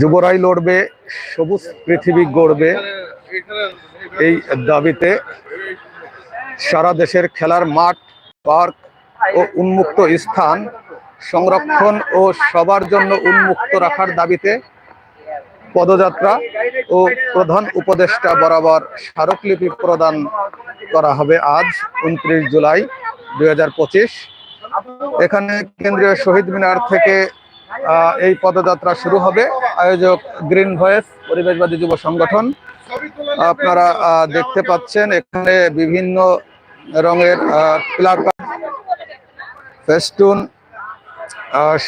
যুবরাই লড়বে, সবুজ পৃথিবী গড়বে এই দাবিতে সারা দেশের খেলার মাঠ, পার্ক ও উন্মুক্ত স্থান সংরক্ষণ ও সবার জন্য উন্মুক্ত রাখার দাবিতে পদযাত্রা ও প্রধান উপদেষ্টা বরাবর স্মারকলিপি প্রদান করা হবে আজ, উনত্রিশ জুলাই দুই হাজার পঁচিশ। এখানে কেন্দ্রীয় শহীদ মিনার থেকে এই পদযাত্রা শুরু হবে। আয়োজক গ্রিন ভয়েস পরিবেশবাদী যুব সংগঠন। আপনারা দেখতে পাচ্ছেন এখানে বিভিন্ন রঙের ফেস্টুন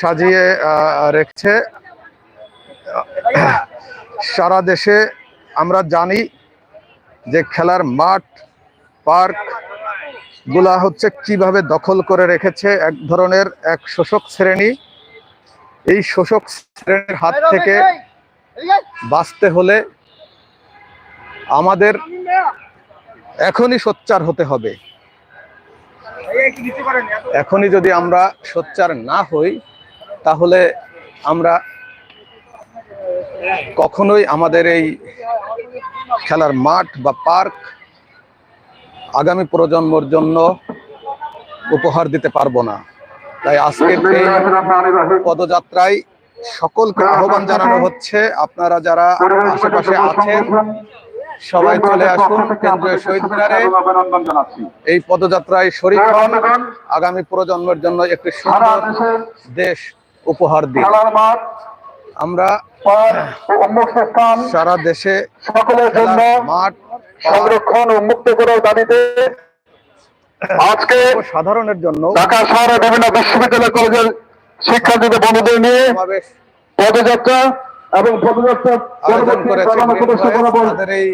সাজিয়ে রেখেছে। সারা দেশে আমরা জানি যে খেলার মাঠ, পার্কগুলা হচ্ছে কীভাবে দখল করে রেখেছে এক ধরনের এক শোষক শ্রেণি। এই শোষক শ্রেণির হাত থেকে বাঁচতে হলে আমাদের এখনই সোচ্চার হতে হবে। এখনই যদি আমরা সোচ্চার না হই তাহলে আমরা কখনোই আমাদের এই খেলার মাঠ বা পার্ক আগামী প্রজন্মর জন্য উপহার দিতে পারব না। তাই আজকের এই পদযাত্রায় সকলকে আহ্বান জানানো হচ্ছে। আপনারা যারা আশেপাশে আছেন সবাই চলে আসুন কেন্দ্রীয় শহীদ মিনারে। এই পদযাত্রায় শরীর হন। আগামী প্রজন্মের জন্য একটি সুন্দর দেশ উপহার দিন। আমরা সারা দেশে সকলের জন্য মাঠ সংরক্ষণ ও মুক্ত করার দাবিতে আজকে সাধারণের জন্য ঢাকা শহরে বিভিন্ন বিশ্ববিদ্যালয় কলেজের শিক্ষার্থীদের বন্ধুদের নিয়ে পদযাত্রা এবং পদযাত্রা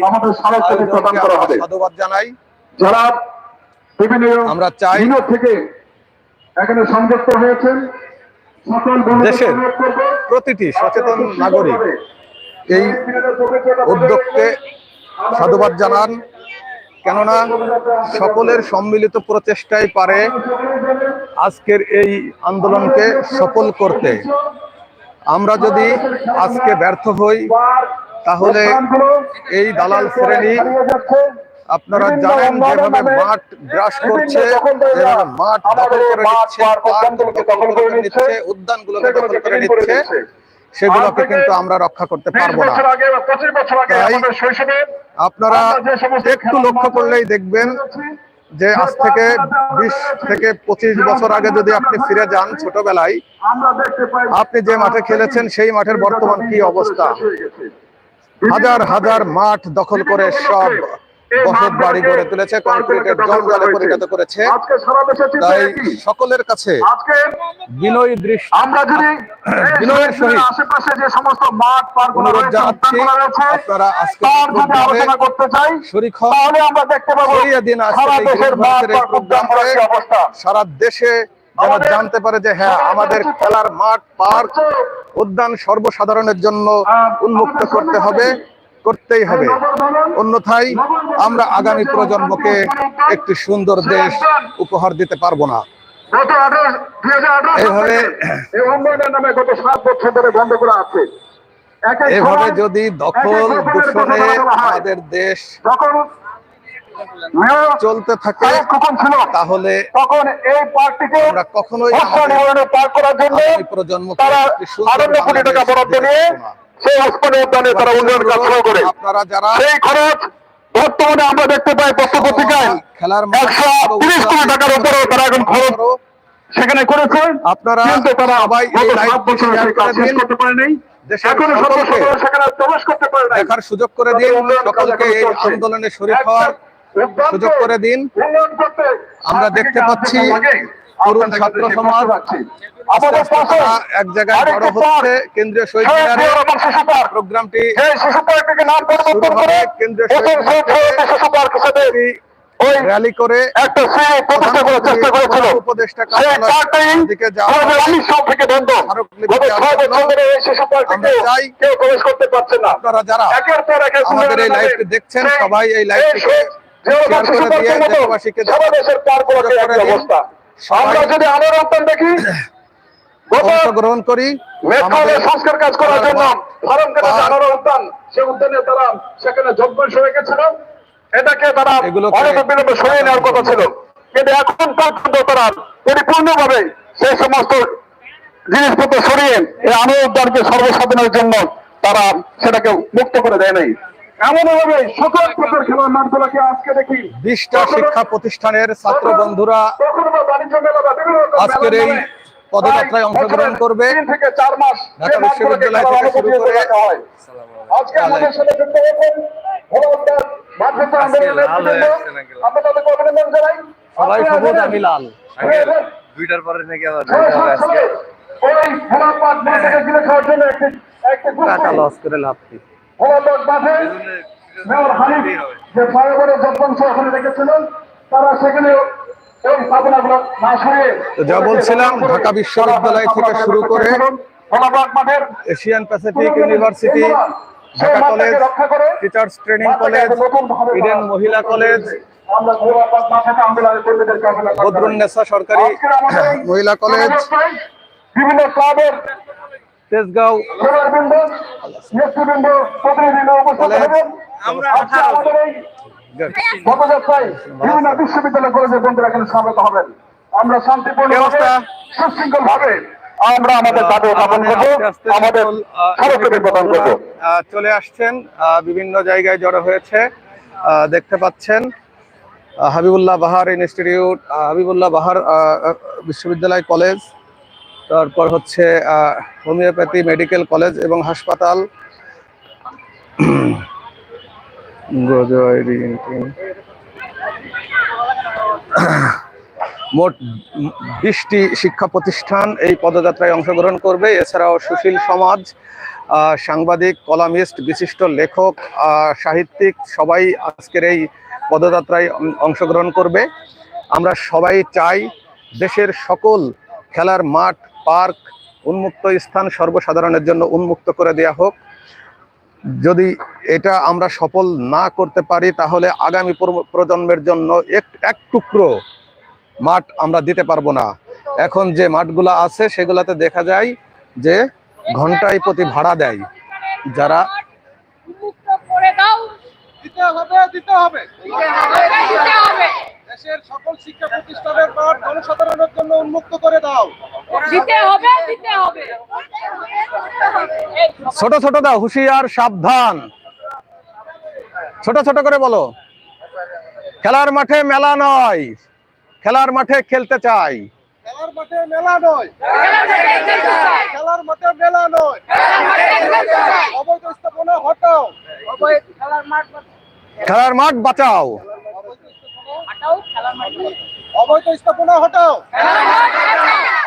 আমাদের প্রদান করা হবে। সাধুবাদ জানাই। যারা বিভিন্ন আমরা চাই থেকে এখানে সংযুক্ত হয়েছেন দেশের প্রতিটি সচেতন নাগরিক এই উদ্যোগকে সাধুবাদ জানান। কেননা সকলের সম্মিলিত প্রচেষ্টাই পারে আজকের এই আন্দোলনকে সফল করতে। আমরা যদি আজকে ব্যর্থ হই, তাহলে এই দালাল শ্রেণি আপনারা জানেন যেভাবে মাঠ গ্রাস করছে মাঠ নিচ্ছে দখল করে নিচ্ছে, উদ্যানগুলোকে দখল করে নিচ্ছে। সেগুলোকে কিন্তু আমরা রক্ষা করতে পারব না। আপনারা একটু লক্ষ্য করলেই দেখবেন যে আজ থেকে বিশ থেকে পঁচিশ বছর আগে যদি আপনি ফিরে যান ছোটবেলায় আপনি যে মাঠে খেলেছেন সেই মাঠের বর্তমান কি অবস্থা? হাজার হাজার মাঠ দখল করে সব বসত বাড়ি গড়ে তুলেছে কংক্রিটের জঞ্জালে পরিণত করেছে। তাই সকলের কাছে বিনয়ী দৃষ্টি। আমরা যদি বিনয়ের সহিত আশেপাশে যে সমস্ত মাঠ পার্ক অনুরোধ জানাচ্ছি আপনারা আজকে আলোচনা করতে চাই। হন। তাহলে আমরা দেখতে পাবো দিন সারা দেশের প্রোগ্রামে অবস্থা? সারা দেশে আমাদের- জানতে পারে যে হ্যাঁ আমাদের খেলার মাঠ পার্ক উদ্যান সর্বসাধারণের জন্য উন্মুক্ত করতে হবে। করতেই হবে অন্যথায় আমরা আগামী প্রজন্মকে একটি সুন্দর দেশ উপহার দিতে পারব না এভাবে যদি দখল দূষণে আমাদের দেশ চলতে থাকে তাহলে এই পার্কটিকে আমরা কখনোই করার জন্য কোটি টাকা বরাদ্দ নিয়ে। সেই উদ্যানে তারা উন্নয়ন কাজ শুরু করে। সেই খরচ বর্তমানে আমরা দেখতে পাই পত্র পত্রিকায় একশো তিরিশ কোটি টাকার উপরেও তারা এখন খরচ সেখানে করেছে আপনারা কিন্তু তারা সাত বছরে কাজ শেষ করতে পারে নাই। দেখার সুযোগ করে দিন সকলকে এই আন্দোলনে শরীর হওয়ার সুযোগ করে দিন। আমরা দেখতে পাচ্ছি তরুণ ছাত্র সমাজ এক জায়গায় হচ্ছে কেন্দ্রীয় শহীদ মিনারে। প্রোগ্রামটি কেন্দ্রীয় র্যালি করে একটা প্রতিষ্ঠা করার চেষ্টা করেছিল। উপদেষ্টা দিকে চাই কেউ প্রবেশ করতে পারছে না। আপনারা যারা আমাদের এই লাইভটি দেখছেন সবাই এই লাইভটিকে শেয়ার করে দিয়ে দেশবাসীকে করে অবস্থা। আমরা যদি রপ্তান দেখি গত অংশগ্রহণ করি সংস্কার কাজ করার জন্য ভারত সেখানে যোগদান সরে গেছিল। এটাকে তারা অনেক বিলম্বে সরিয়ে নেওয়ার কথা ছিল। কিন্তু এখন পর্যন্ত তারা পরিপূর্ণভাবে সেই সমস্ত জিনিসপত্র সরিয়ে এই আনন্দ উদ্যানকে সর্বসাধারণের জন্য তারা সেটাকে মুক্ত করে দেয় নাই। এমন সকল প্রকার খেলার মাঠগুলোকে আজকে দেখি। বিশটা শিক্ষা প্রতিষ্ঠানের ছাত্র বন্ধুরা আজকের এই পদযাত্রায় অংশগ্রহণ করবে থেকে চার মাস ঢাকা বিশ্ববিদ্যালয় থেকে শুরু করে- আজকে আমাদের সাথে যুক্ত হয়েছেন সবাই সবুজ আমি লাল। দুইটার পরে নাকি আবার টাকা লস করে লাভ কি? মেয়র হানিফ যে ফ্লাইওভারের ওখানে রেখেছিলেন তারা সেখানে বলছিলাম, ঢাকা বিশ্ববিদ্যালয় থেকে শুরু করে Asian Pacific University Dhaka college teachers training college Eden মহিলা কলেজ বদরুন্নেসা সরকারি মহিলা কলেজ। বিভিন্ন ক্লাবের তেজগাঁও। খেলোয়াড়বৃন্দ, নেতৃবৃন্দ, প্রতিনিধিরা উপস্থিত কলেজ। হবেন। আজকে আমাদের এই পদযাত্রায় বিভিন্ন বিশ্ববিদ্যালয় কলেজের বন্ধুরা এখানে স্বাগত হবেন। আমরা শান্তিপূর্ণ সুশৃঙ্খল ভাবে আমরা আমাদের দাবি উত্থাপন করব আস্তে আস্তে আমাদের সকল, আহ, প্রদান করব। চলে আসছেন আহ, বিভিন্ন জায়গায় জড়ো হয়েছে আহ, দেখতে পাচ্ছেন আহ, হাবিবুল্লাহ বাহার ইনস্টিটিউট হাবিবুল্লাহ বাহার বিশ্ববিদ্যালয় কলেজ। তারপর হচ্ছে হোমিওপ্যাথি, মেডিকেল কলেজ এবং হাসপাতাল। মোট বিশটি শিক্ষা প্রতিষ্ঠান এই পদযাত্রায় অংশগ্রহণ করবে। এছাড়াও সুশীল সমাজ সাংবাদিক, কলামিস্ট, বিশিষ্ট লেখক সাহিত্যিক, সবাই আজকের এই পদযাত্রায় অংশগ্রহণ করবে। আমরা সবাই চাই দেশের সকল খেলার মাঠ পার্ক উন্মুক্ত স্থান সর্বসাধারণের জন্য উন্মুক্ত করে দেয়া হোক। যদি এটা আমরা সফল না করতে পারি তাহলে আগামী প্রজন্মের জন্য এক এক টুকরো মাঠ আমরা দিতে পারব না। এখন যে মাঠগুলো আছে সেগুলাতে দেখা যায় যে ঘন্টায় প্রতি ভাড়া দেয়। যারা মুক্ত করে দাও। দিতে হবে দিতে হবে। দিতে হবে দিতে হবে। দেশের সকল শিক্ষা প্রতিষ্ঠানের মাঠ জনসাধারণের জন্য উন্মুক্ত করে দাও। দিতে হবে দিতে হবে। ছোট ছোট দাও হুঁশিয়ার সাবধান। ছোট ছোট করে বলো। খেলার মাঠে মেলা নয় খেলার মাঠে খেলতে চাই। খেলার মাঠে মেলা নয়। খেলার মাঠে মেলা নয়। অবৈধ স্থাপনা হটাও। অবৈধ খেলার মাঠ খেলার মাঠ বাঁচাও। হাটাও খেলার মাঠ অবৈধ স্থাপনা হটাও।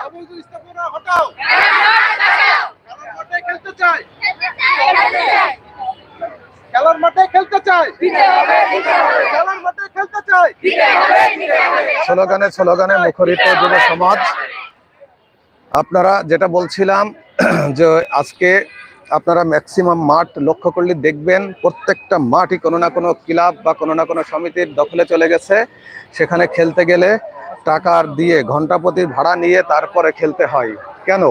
অবৈধ স্থাপনা হটাও। খেলার মাঠে খেলতে চাই। খেলার মাঠে খেলতে চাই। খেলার মাঠে খেলতে চাই। স্লোগানে স্লোগানে মুখরিত যুব সমাজ। আপনারা যেটা বলছিলাম যে আজকে আপনারা ম্যাক্সিমাম মাঠ লক্ষ্য করলে দেখবেন প্রত্যেকটা মাঠই কোনো না কোনো ক্লাব বা কোনো না কোনো সমিতির দখলে চলে গেছে। সেখানে খেলতে গেলে টাকার দিয়ে ঘণ্টা প্রতি ভাড়া নিয়ে তারপরে খেলতে হয়। কেন?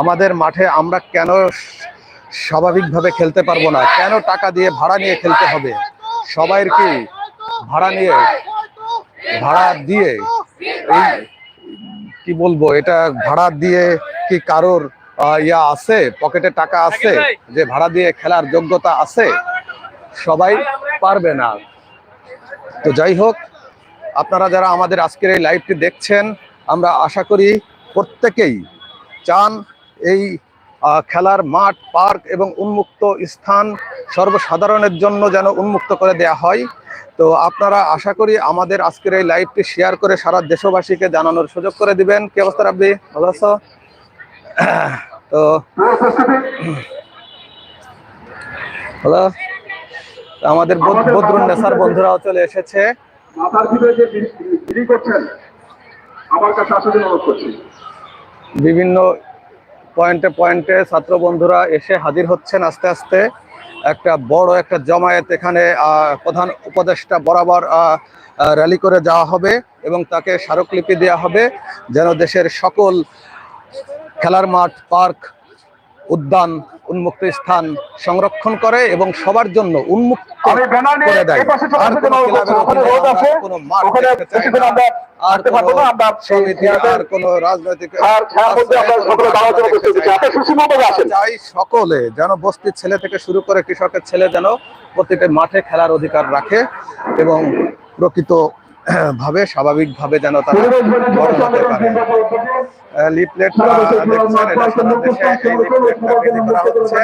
আমাদের মাঠে আমরা কেন স্বাভাবিকভাবে খেলতে পারব না? কেন টাকা দিয়ে ভাড়া নিয়ে খেলতে হবে? সবাইয়ের কি ভাড়া নিয়ে ভাড়া দিয়ে এই কি বলব? এটা ভাড়া দিয়ে কি কারোর ইয়া আছে পকেটে টাকা আছে যে ভাড়া দিয়ে খেলার যোগ্যতা আছে সবাই পারবে না। তো যাই হোক আপনারা যারা আমাদের আজকের এই লাইভটি দেখছেন আমরা আশা করি প্রত্যেকেই চান এই খেলার মাঠ পার্ক এবং উন্মুক্ত স্থান সর্বসাধারণের জন্য যেন উন্মুক্ত করে দেয়া হয়। তো আপনারা আশা করি আমাদের আজকের এই লাইভটি শেয়ার করে সারা দেশবাসীকে জানানোর সুযোগ করে দিবেন। কি অবস্থা রাব্বি? ভালো আছো? তো হ্যালো? আমাদের বদ- বদরুন নেসার বন্ধুরাও চলে এসেছে। মাথার ভিতরে যে বিলি করছেন আমার কাছে আসার অনুরোধ করছি। বিভিন্ন পয়েন্টে পয়েন্টে ছাত্র বন্ধুরা এসে হাজির হচ্ছেন আস্তে আস্তে। একটা বড় একটা জমায়েত এখানে আহ, প্রধান উপদেষ্টা বরাবর র্যালি করে যাওয়া হবে এবং তাকে স্মারকলিপি দেওয়া হবে। যেন দেশের সকল খেলার মাঠ পার্ক উদ্যান উন্মুক্ত স্থান সংরক্ষণ করে এবং সবার জন্য উন্মুক্ত করে দেয়। আর কোনো মাঠ আর সমিতি আর রাজনৈতিক সকলে। চাই যেন বস্তির ছেলে থেকে শুরু করে কৃষকের ছেলে যেন প্রতিটা মাঠে খেলার অধিকার রাখে এবং প্রকৃত ভাবে স্বাভাবিকভাবে যেন তারা বড় হতে পারে। লিফলেট দেখছেন এটা সারা দেশে এই লিফলেটটা বিলি করা হচ্ছে।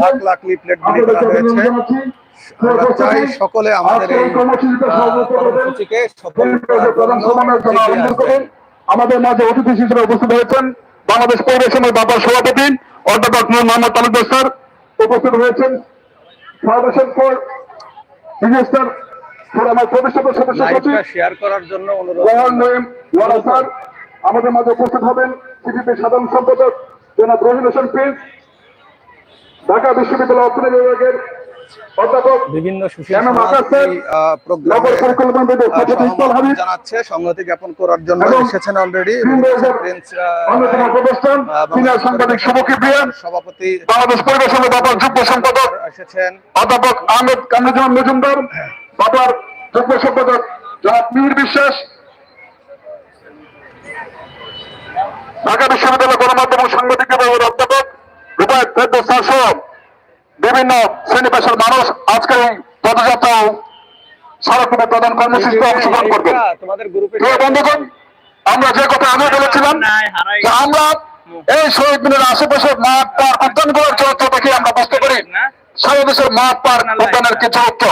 লাখ লাখ লিফলেট বিলি করা হয়েছে। আমরা চাই সকলে আমাদের এই কর্মসূচিকে সফল মাঝে অতিথি হিসেবে উপস্থিত হয়েছেন বাংলাদেশ পরিবেশনের বাবার সভাপতি অধ্যাপক মোহাম্মদ তালুকদার স্যার। উপস্থিত হয়েছেন ফাউন্ডেশন ফর ফর আমার প্রতিষ্ঠাতা সদস্য সচিব শেয়ার করার জন্য অনুরোধ স্যার আমাদের মাঝে উপস্থিত হবেন সিপিপি সাধারণ সম্পাদক জনাব রহিম হোসেন প্রিন্স ঢাকা বিশ্ববিদ্যালয় অর্থনীতি বিভাগের বিভিন্ন প্রোগ্রামে জানাচ্ছে সংহতি জ্ঞাপন করার জন্য এসেছেন অলরেডি সভাপতি বাংলাদেশ যুগ্ম সম্পাদক এসেছেন। অধ্যাপক আহমেদ কামরুজ্জামান মজুমদার বাবার যুগ্ম সম্পাদক জনাব মিহির বিশ্বাস ঢাকা বিশ্ববিদ্যালয় গণমাধ্যম ও সাংবাদিক অধ্যাপক রূপায়ত ফেরদৌস সহ। বিভিন্ন শ্রেণি পেশার মানুষ আজকের এই পদযাত্রা ও সারাক্ষণের প্রধান কর্মসূচিতে অংশগ্রহণ করবেন। প্রিয় বন্ধুগণ আমরা যে কথা আগে বলেছিলাম যে আমরা এই শহীদ মিনারের আশেপাশে মাঠ পার উদ্যানগুলোর চরিত্র দেখে আমরা বুঝতে পারি সারা দেশের মাঠ পার উদ্যানের কি চরিত্র।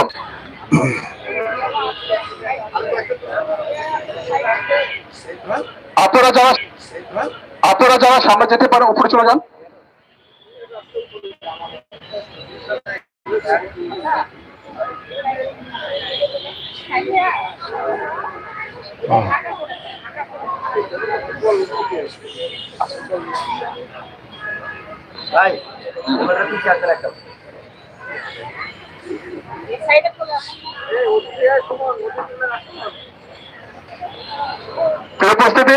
আপনারা যারা আপনারা যারা সামনে যেতে পারেন উপরে চলে যান। ভাই এই সাইডে চলে আসুন প্রিয় উপস্থিতি?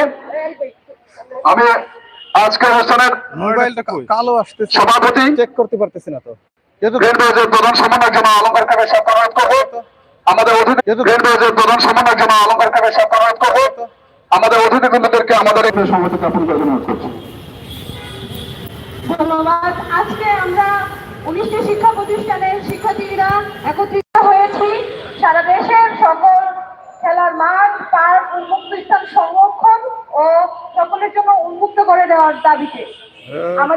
আমি আজকের অনুষ্ঠানের মোবাইলটা কা- কালো আসতেছে। সভাপতি। চেক করতে পারতেছি না তো। প্রধান সমন্বয়ক জন্য অলঙ্কার কাপের সাথে অনুরোধ করব। আমাদের অতিথি প্রধান সমন্বয়ক জন্য অলঙ্কার কাপের সাথে অনুরোধ করব। আমাদের অতিথি বন্ধুদেরকে আমাদের এই জ্ঞাপন করে অনুরোধ করছি। ধন্যবাদ। আজকে আমরা উনিশটি শিক্ষা প্রতিষ্ঠানের শিক্ষার্থীরা একত্রিত হয়েছি। সারা দেশের সকল খেলার মাঠ পার্ক উন্মুক্ত স্থান সংরক্ষণ ও সকলের জন্য উন্মুক্ত করে দেওয়ার দাবিতে। আমাদের